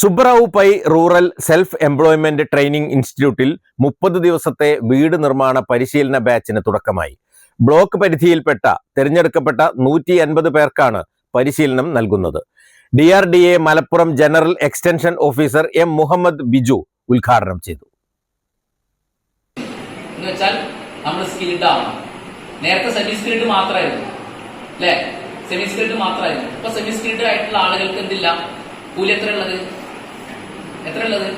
Subbarao Pai rural self employment training ഇൻസ്റ്റിറ്റ്യൂട്ടിൽ മുപ്പത് ദിവസത്തെ വീട് നിർമ്മാണ പരിശീലന ബാച്ചിന് തുടക്കമായി. ബ്ലോക്ക് പരിധിയിൽപ്പെട്ട തിരഞ്ഞെടുക്കപ്പെട്ട നൂറ്റി എൺപത് പേർക്കാണ് പരിശീലനം നൽകുന്നത്. D R D A Malappuram general extension officer M Muhammad Biju ഉദ്ഘാടനം ചെയ്തു. നമ്മൾ സ്കിൽഡ് നേരത്തെ സെമി സ്കിൽഡ് മാത്രമായിരുന്നു ഇപ്പൊ സെമി സ്കിൽഡ് ആയിട്ടുള്ള ആളുകൾക്ക് എന്തില്ല? കൂലി എത്ര ഉള്ളത്? എത്ര ഉള്ളത്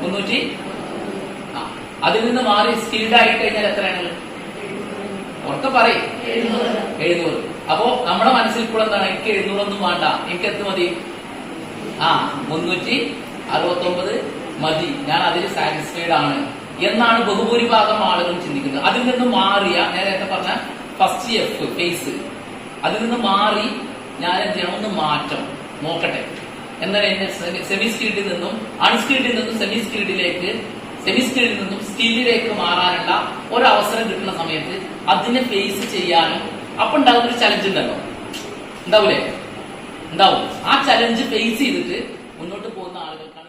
മുന്നൂറ്റി അതിൽ നിന്ന് മാറി സ്കിൽഡ് ആയി കഴിഞ്ഞാൽ എത്രയാണ്? ഉറക്കെ പറയും. എഴുന്നൂറ്. അപ്പോ നമ്മുടെ മനസ്സിൽ കൂടെ എന്താണ്? എനിക്ക് എഴുന്നൂറൊന്നും വേണ്ട. എനിക്ക് എത്ര മതി? ആ മുന്നൂറ്റി അറുപത്തി ഒമ്പത് മതി. ഞാൻ അതിൽ സാറ്റിസ്ഫൈഡ് ആണ്. എന്നാണ് ബഹുഭൂരിഭാഗം ആളുകളും ചിന്തിക്കുന്നത്. അതിൽ നിന്ന് മാറിയ ഞാൻ നേരത്തെ പറഞ്ഞ ഫസ്റ്റ് എഫ് ഫേസ് അതിൽ നിന്ന് മാറി ഞാൻ എന്ത് ചെയ്യണം? ഒന്ന് മാറ്റം. നോക്കട്ടെ. എന്നാൽ എന്നെ സെമി സ്കിൽഡിൽ നിന്നും അൺസ്കിൽഡിൽ നിന്നും സെമി സ്കിൽഡിലേക്ക് സെമി സ്കിൽഡിൽ നിന്നും സ്കില്ലിലേക്ക് മാറാനുള്ള ഒരു അവസരം കിട്ടുന്ന സമയത്ത് അതിനെ ഫേസ് ചെയ്യാനും അപ്പൊ ഉണ്ടാകുന്ന ഒരു ചലഞ്ച് ഉണ്ടല്ലോ. ഉണ്ടാവൂലേ? ഉണ്ടാവും. ആ ചലഞ്ച് ഫേസ് ചെയ്തിട്ട് മുന്നോട്ട് പോകുന്ന ആളുകൾക്കാണ്.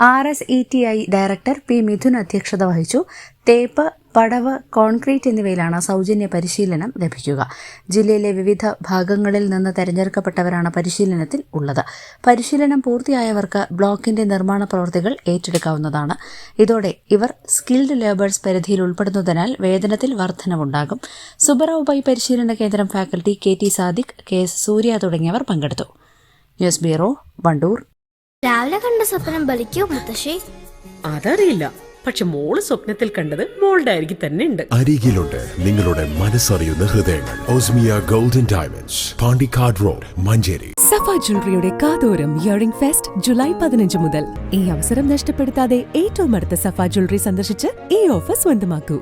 R S E T I director P Mithun അധ്യക്ഷത വഹിച്ചു. തേപ്പ് പടവ് കോൺക്രീറ്റ് എന്നിവയിലാണ് സൗജന്യ പരിശീലനം ലഭിക്കുക. ജില്ലയിലെ വിവിധ ഭാഗങ്ങളിൽ നിന്ന് തെരഞ്ഞെടുക്കപ്പെട്ടവരാണ് പരിശീലനത്തിൽ ഉള്ളത്. പരിശീലനം പൂർത്തിയായവർക്ക് ബ്ലോക്കിന്റെ നിർമ്മാണ പ്രവൃത്തികൾ ഏറ്റെടുക്കാവുന്നതാണ്. ഇതോടെ ഇവർ സ്കിൽഡ് ലേബേഴ്സ് പരിധിയിൽ ഉൾപ്പെടുന്നതിനാൽ വേതനത്തിൽ വർധനവുണ്ടാകും. സുബറാവുബൈ പരിശീലന കേന്ദ്രം faculty K T Sadiq K S Surya തുടങ്ങിയവർ പങ്കെടുത്തു. News bureau Wandoor. രാവിലെ കണ്ട സ്വപ്നം ബലിക്കോ മുത്തശ്ശി? അതറിയില്ല. പക്ഷെ മോൾ സ്വപ്നത്തിൽ കണ്ടത് മോളുടെ അരികിൽ തന്നെ ഉണ്ട്. അരികിലുണ്ട്. നിങ്ങളുടെ മനസ്സറിയുന്ന ഹൃദയങ്ങൾ. Osmiya golden diamonds. Pandikkad road Manjeri. Safa ജ്വല്ലറിയുടെ കാതോരം ഇയറിംഗ് ഫെസ്റ്റ് ജൂലൈ പതിനഞ്ച് മുതൽ. ഈ അവസരം നഷ്ടപ്പെടുത്താതെ ഏറ്റവും അടുത്ത സഫ ജ്വല്ലറി സന്ദർശിച്ച് ഈ ഓഫർ സ്വന്തമാക്കൂ.